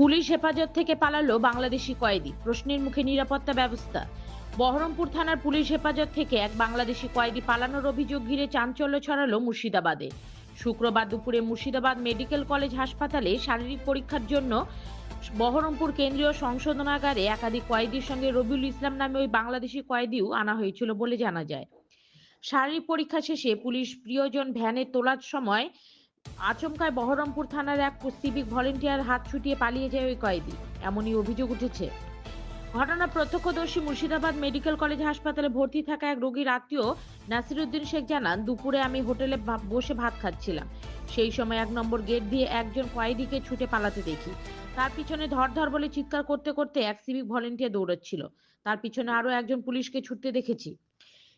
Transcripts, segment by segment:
Police হেফাজত থেকে পালালো বাংলাদেশি কয়েদি। প্রশ্নের মুখে নিরাপত্তা ব্যবস্থা। বহরমপুর থানার পুলিশ হেফাজত থেকে এক বাংলাদেশি কয়েদি পালানোর অভিযোগ ঘিরে চাঞ্চল্য ছড়ালো মুর্শিদাবাদে। শুক্রবার দুপুরে মুর্শিদাবাদ মেডিকেল কলেজ হাসপাতালে শারীরিক পরীক্ষার জন্য বহরমপুর কেন্দ্রীয় সংশোধনাগারে একাধিক কয়েদির সঙ্গে রবিউল ইসলাম নামে ওই বাংলাদেশি কয়েদিও আনা হয়েছিল বলে জানা যায়। শারীরিক পরীক্ষা শেষে পুলিশ প্রিয়জন ভ্যানে তোলার সময় আচমকায় বহরমপুর থানার এক সিভিক ভলেন্টিয়ার হাত ছুটিয়ে পালিয়ে যায় ওই কয়েদি। এমনই অভিযোগ উঠেছে। ঘটনা প্রত্যক্ষদর্শী মুর্শিদাবাদ মেডিকেল কলেজ হাসপাতালে ভর্তি থাকা এক রোগীর আত্মীয় নাসিরুদ্দিন শেখ জানান, দুপুরে আমি হোটেলে বসে ভাত খাচ্ছিলাম। সেই সময় এক নম্বর গেট দিয়ে একজন কয়েদিকে ছুটে পালাতে দেখি। তার পিছনে ধর ধর বলে চিৎকার করতে করতে এক সিভিক ভলেন্টিয়ার দৌড়াচ্ছিল। তার পিছনে আরও একজন পুলিশকে ছুটতে দেখেছি।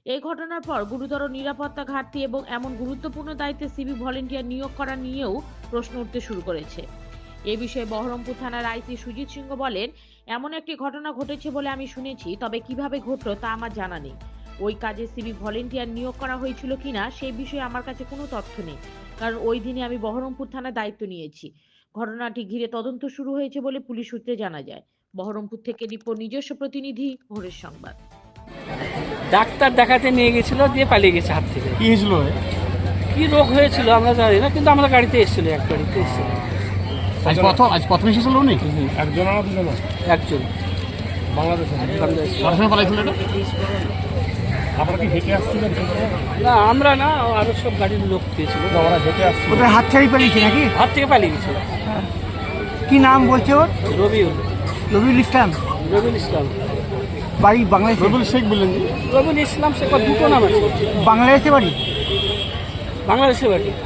এই ঘটনার পর গুরুতর নিরাপত্তা ঘাটতি এবং এমন গুরুত্বপূর্ণ দায়িত্বে সিভিক ভলেন্টিয়ার নিয়োগ করা নিয়েও প্রশ্ন উঠতে শুরু করেছে। এ বিষয়ে বহরমপুর থানার আইসি সুজিত সিংহ বলেন, এমন একটি ঘটনা ঘটেছে বলে আমি শুনেছি, তবে কীভাবে ঘটলো তা আমার জানা নেই। ওই কাজে সিভিক ভলেন্টিয়ার নিয়োগ করা হয়েছিল কিনা সেই বিষয়ে আমার কাছে কোনো তথ্য নেই, কারণ ওই দিনে আমি বহরমপুর থানার দায়িত্ব নিয়েছি। ঘটনাটি ঘিরে তদন্ত শুরু হয়েছে বলে পুলিশ সূত্রে জানা যায়। বহরমপুর থেকে রিপোর্ট নিজস্ব প্রতিনিধি ভোরের সংবাদ। ডাক্তার দেখাতে নিয়ে গেছিল দিয়ে পালিয়ে গেছে হাত থেকে। কি হয়েছিল কি রোগ হয়েছিল আমরা জানি না কিন্তু আমরা গাড়িতে এসেছিল এক গাড়িতে এসেছিল। আজ প্রথম আজ প্রথম এসেছিল উনি? একজন না দুজন? একজন। বাংলাদেশ। পড়াশোনা পালাইছিল আপনারা কি হেঁটে আসছিলেন? না আমরা না আরও সব গাড়ির লোক পেয়েছিল। ওরা হেঁটে আসছিল। হাত পালিয়েছে নাকি? হাত থেকে পালিয়ে গেছিল। কি নাম বলছে ওর? রবিউল। রবিউল ইসলাম। রবিউল ইসলাম। বাড়ি বাংলাদেশে? রবিউল শেখ বললেন যে। রবিউল ইসলাম শেখ দুটো নাম আছে। বাংলাদেশে বাড়ি? বাংলাদেশে বাড়ি।